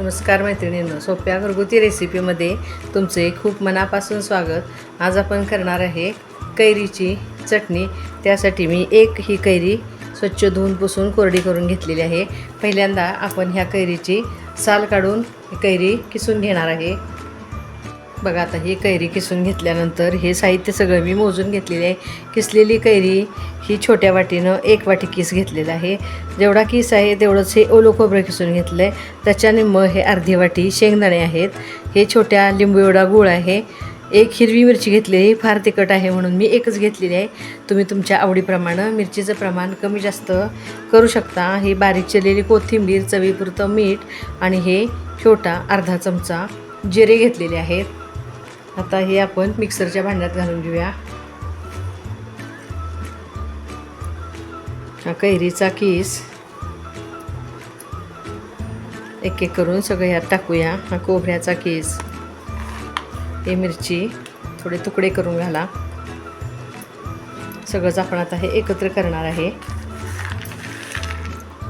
नमस्कार मैत्रिणींनो सोप्या घरगुती रेसिपीमध्ये तुमचे खूप मनापासून स्वागत. आज आपण करणार आहे कैरीची चटणी. त्यासाठी मी एक ही कैरी स्वच्छ धुवून पुसून कोरडी करून घेतलेली आहे. पहिल्यांदा आपण ह्या कैरीची साल काढून कैरी किसून घेणार आहे. बघा आता ही कैरी किसून घेतल्यानंतर हे साहित्य सगळं मी मोजून घेतलेले आहे. किसलेली कैरी ही छोट्या वाटीनं एक वाटी किस घेतलेला आहे. जेवढा किस आहे तेवढंच हे ओलं खोबरं किसून घेतलं आहे त्याच्याने मग हे अर्धी वाटी शेंगदाणे आहेत. हे छोट्या लिंबू एवढा गूळ आहे. एक हिरवी मिरची घेतलेली फार तिखट आहे म्हणून मी एकच घेतलेली आहे. तुम्ही तुमच्या आवडीप्रमाणे मिरचीचं प्रमाण कमी जास्त करू शकता. ही बारीक चिरलेली कोथिंबीर चवीपुरतं मीठ आणि हे छोटा अर्धा चमचा जिरे घेतलेले आहेत. आता हे आपण मिक्सरच्या भांड्यात घालून घेऊया. हा कैरीचा किस. एक एक करून सगळं ह्यात टाकूया. हा कोबऱ्याचा किस. हे मिरची थोडे तुकडे करून घाला. सगळंच आपण आता हे एकत्र करणार आहे.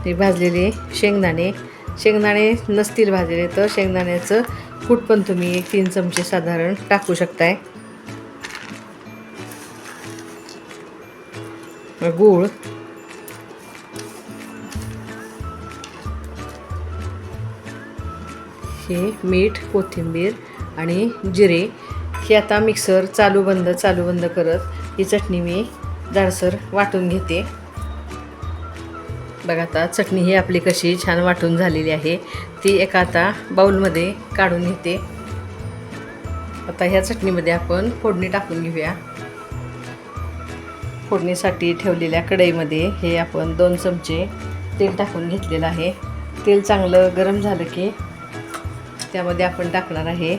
हे भाजलेले शेंगदाणे. शेंगदाणे नसतील भाजलेले तर शेंगदाण्याचं कूट पण तुम्ही एक तीन चमचे साधारण टाकू शकताय. गूळ. हे मीठ कोथिंबीर आणि जिरे हे आता मिक्सर चालू बंद चालू बंद करत ही चटणी मी जाडसर वाटून घेते. बघा आता चटणी ही आपली कशी छान वाटून झालेली आहे. ती एका आता बाऊलमध्ये काढून घेते. आता ह्या चटणीमध्ये आपण फोडणी टाकून घेऊया. फोडणीसाठी ठेवलेल्या कढईमध्ये हे आपण दोन चमचे तेल टाकून घेतलेलं आहे. तेल चांगलं गरम झालं की त्यामध्ये आपण टाकणार आहे.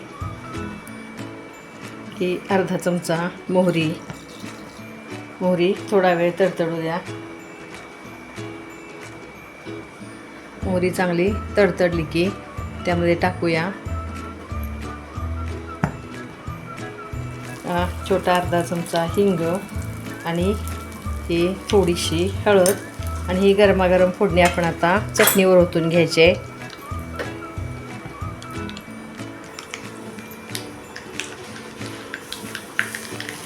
की अर्धा चमचा मोहरी. मोहरी थोडा वेळ तडतडू द्या. मोहरी चांगली तडतडली की त्यामध्ये टाकूया. छोटा अर्धा चमचा हिंग आणि ही थोडीशी हळद आणि ही गरमागरम फोडणी आपण आता चटणीवर ओतून घ्यायची. आहे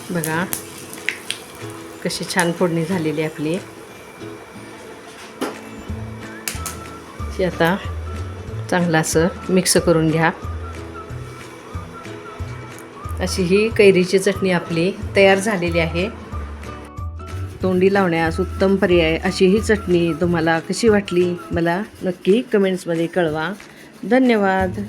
बघा कशी छान फोडणी झालेली आपली. ती आता चांगलं असं मिक्स करून घ्या. अशी ही कैरीची चटणी आपली तयार झालेली आहे. तोंडी लावण्यास उत्तम पर्याय अशी ही चटणी तुम्हाला कशी वाटली मला नक्की कमेंट्समध्ये कळवा. धन्यवाद.